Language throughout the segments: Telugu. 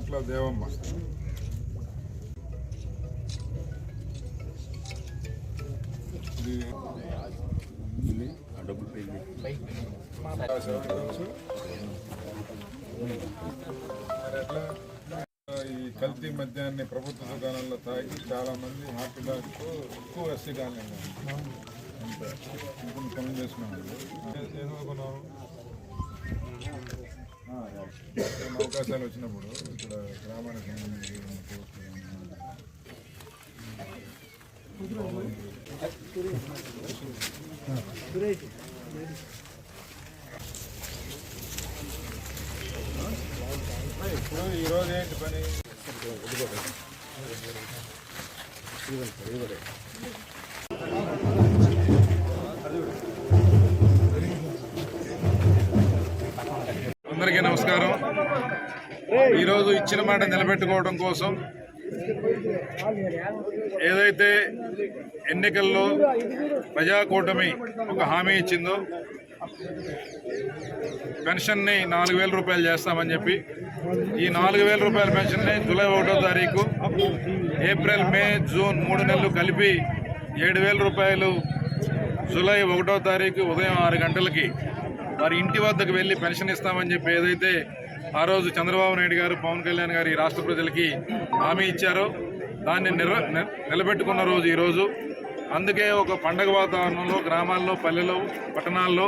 కోట్ల దేవమ్మ. ఈ కల్తీ మద్యాన్ని ప్రభుత్వ దుకాణాల్లో తాగి చాలా మంది హార్ట్ అటాక్ ఎక్కువ ఎస్సీ కాలేదు అంతే. ఇప్పుడు పనులు చేసుకున్నాను ఏదో కొన్నాము అవకాశాలు వచ్చినప్పుడు ఇక్కడ గ్రామానికి సంబంధించి ఇప్పుడు ఈరోజు ఏంటి పని అందరికీ నమస్కారం. ఈరోజు ఇచ్చిన మాట నిలబెట్టుకోవడం కోసం ఏదైతే ఎన్నికల్లో ప్రజాకూటమి ఒక హామీ ఇచ్చిందో పెన్షన్ని నాలుగు వేల రూపాయలు చేస్తామని చెప్పి ఈ నాలుగు వేల రూపాయల పెన్షన్ని జూలై ఒకటో తారీఖు ఏప్రిల్ మే జూన్ మూడు నెలలు కలిపి ఏడు వేల రూపాయలు జూలై ఒకటో తారీఖు ఉదయం ఆరు గంటలకి వారి ఇంటి వద్దకు వెళ్ళి పెన్షన్ ఇస్తామని చెప్పి ఏదైతే ఆ రోజు చంద్రబాబు నాయుడు గారు పవన్ కళ్యాణ్ గారు ఈ రాష్ట్ర ప్రజలకి హామీ ఇచ్చారో దాన్ని నిలబెట్టుకున్న రోజు ఈరోజు అందుకే ఒక పండగ వాతావరణంలో గ్రామాల్లో పల్లెల్లో పట్టణాల్లో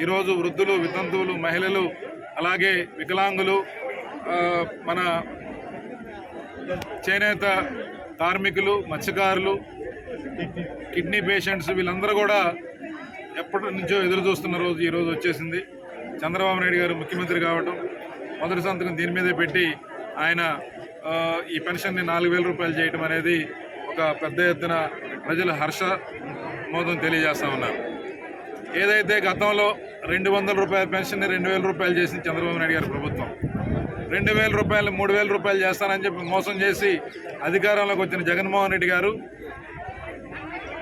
ఈరోజు వృద్ధులు వితంతువులు మహిళలు అలాగే వికలాంగులు మన చేనేత కార్మికులు మత్స్యకారులు కిడ్నీ పేషెంట్స్ వీళ్ళందరూ కూడా ఎప్పటి నుంచో ఎదురు చూస్తున్న రోజు ఈ రోజు వచ్చేసింది. చంద్రబాబు నాయుడు గారు ముఖ్యమంత్రి కావటం మొదటి సంతకం దీని మీదే పెట్టి ఆయన ఈ పెన్షన్ని నాలుగు వేల రూపాయలు చేయటం అనేది ఒక పెద్ద ఎత్తున ప్రజల హర్ష మోదం తెలియజేస్తా ఉన్నారు ఏదైతే గతంలో రెండు వందల రూపాయల పెన్షన్ని రెండు వేల రూపాయలు చేసింది చంద్రబాబు నాయుడు గారి ప్రభుత్వం రెండు వేల రూపాయలు మూడు వేల రూపాయలు చేస్తానని చెప్పి మోసం చేసి అధికారంలోకి వచ్చిన జగన్మోహన్ రెడ్డి గారు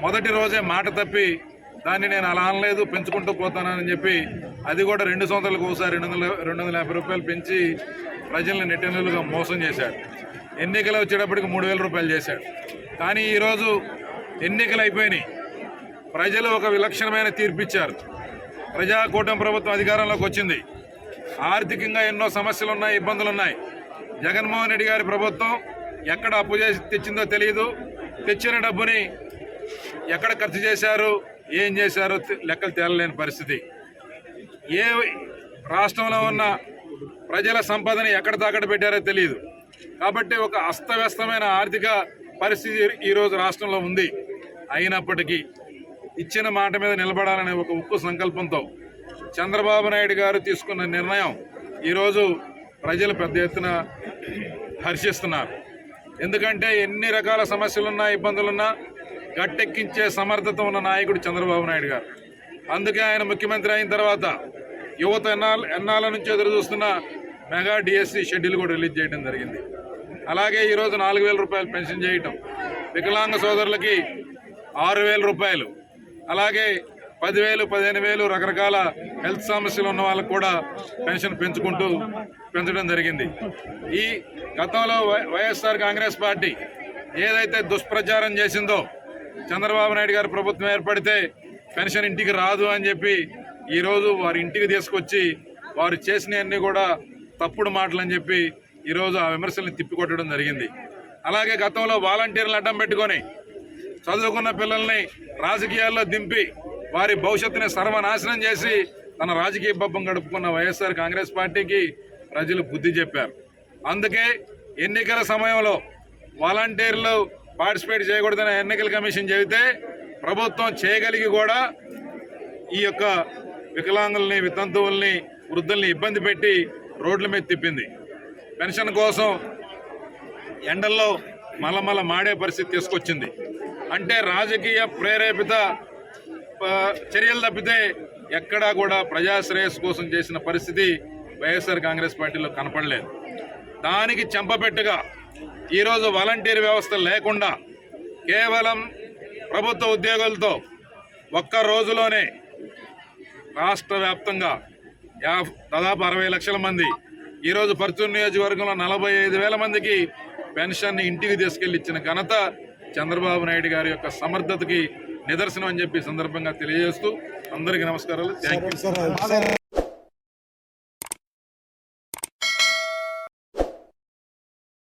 మొదటి రోజే మాట తప్పి దాన్ని నేను అలా అనలేదు పెంచుకుంటూ పోతానని చెప్పి అది కూడా రెండు సంవత్సరాలకు ఒకసారి రెండు వందల రెండు వందల యాభై రూపాయలు పెంచి ప్రజల్ని నెట్టెనులుగా మోసం చేశాడు. ఎన్నికలు వచ్చేటప్పటికి మూడు వేల రూపాయలు చేశాడు. కానీ ఈరోజు ఎన్నికలు అయిపోయినాయి. ప్రజలు ఒక విలక్షణమైన తీర్పిచ్చారు ప్రజాకూటమి ప్రభుత్వం అధికారంలోకి వచ్చింది. ఆర్థికంగా ఎన్నో సమస్యలు ఉన్నాయి ఇబ్బందులు ఉన్నాయి జగన్మోహన్ రెడ్డి గారి ప్రభుత్వం ఎక్కడ అప్పు చేసి తెచ్చిందో తెలియదు తెచ్చిన డబ్బుని ఎక్కడ ఖర్చు చేశారు? ఏం చేశారో తె- లెక్కలు తేలలేని పరిస్థితి. ఏ రాష్ట్రంలో ఉన్న ప్రజల సంపదని ఎక్కడ తాకట్టు పెట్టారో తెలియదు కాబట్టి ఒక అస్తవ్యస్తమైన ఆర్థిక పరిస్థితి ఈరోజు రాష్ట్రంలో ఉంది. అయినప్పటికీ ఇచ్చిన మాట మీద నిలబడాలనే ఒక ఉక్కు సంకల్పంతో చంద్రబాబు నాయుడు గారు తీసుకున్న నిర్ణయం ఈరోజు ప్రజలు పెద్ద ఎత్తున హర్షిస్తున్నారు. ఎందుకంటే ఎన్ని రకాల సమస్యలున్నా ఇబ్బందులున్నా గట్టెక్కించే సమర్థత ఉన్న నాయకుడు చంద్రబాబు నాయుడు గారు. అందుకే ఆయన ముఖ్యమంత్రి అయిన తర్వాత యువత ఎన్నాళ్ళ ఎన్నాళ్ళ నుంచి ఎదురు చూస్తున్న మెగా డిఎస్సి షెడ్యూల్ కూడా రిలీజ్ చేయడం జరిగింది. అలాగే ఈరోజు నాలుగు వేల రూపాయలు పెన్షన్ చేయటం వికలాంగ సోదరులకి ఆరు వేల రూపాయలు అలాగే పదివేలు పదిహేను వేలు రకరకాల హెల్త్ సమస్యలు ఉన్న వాళ్ళకు కూడా పెన్షన్ పెంచుకుంటూ పెంచడం జరిగింది. ఈ గతంలో వై- వైఎస్ఆర్ కాంగ్రెస్ పార్టీ ఏదైతే దుష్ప్రచారం చేసిందో చంద్రబాబు నాయుడు గారు ప్రభుత్వం ఏర్పడితే పెన్షన్ ఇంటికి రాదు అని చెప్పి ఈరోజు వారి ఇంటికి తీసుకొచ్చి వారు చేసినవన్నీ కూడా తప్పుడు మాటలు అని చెప్పి ఈరోజు ఆ విమర్శల్ని తిప్పికొట్టడం జరిగింది. అలాగే గతంలో వాలంటీర్లు అడ్డం పెట్టుకొని చదువుకున్న పిల్లల్ని రాజకీయాల్లో దింపి వారి భవిష్యత్తుని సర్వనాశనం చేసి తన రాజకీయ పబ్బం గడుపుకున్న వైఎస్ఆర్ కాంగ్రెస్ పార్టీకి ప్రజలు బుద్ధి చెప్పారు. అందుకే ఎన్నికల సమయంలో వాలంటీర్లు పార్టిసిపేట్ చేయకూడదని ఎన్నికల కమిషన్ చెబితే ప్రభుత్వం చేయగలిగి కూడా ఈ యొక్క వికలాంగుల్ని వితంతువుల్ని వృద్ధుల్ని ఇబ్బంది పెట్టి రోడ్ల మీద తిప్పింది. పెన్షన్ కోసం ఎండల్లో మలమల మాడే పరిస్థితి తీసుకొచ్చింది. అంటే రాజకీయ ప్రేరేపిత చర్యలు తప్పితే ఎక్కడా కూడా ప్రజాశ్రేయస్సు కోసం చేసిన పరిస్థితి వైఎస్ఆర్ కాంగ్రెస్ పార్టీలో కనపడలేదు. దానికి చెంపపెట్టుగా ఈరోజు వాలంటీర్ వ్యవస్థ లేకుండా కేవలం ప్రభుత్వ ఉద్యోగులతో ఒక్క రోజులోనే రాష్ట్ర వ్యాప్తంగా యా దాదాపు అరవై లక్షల మంది ఈరోజు పర్చూరు నియోజకవర్గంలో నలభై ఐదు వేల మందికి పెన్షన్ ఇంటికి తీసుకెళ్ళి ఇచ్చిన ఘనత చంద్రబాబు నాయుడు గారి యొక్క సమర్థతకి నిదర్శనం అని చెప్పి సందర్భంగా తెలియజేస్తూ అందరికీ నమస్కారాలు. Thank you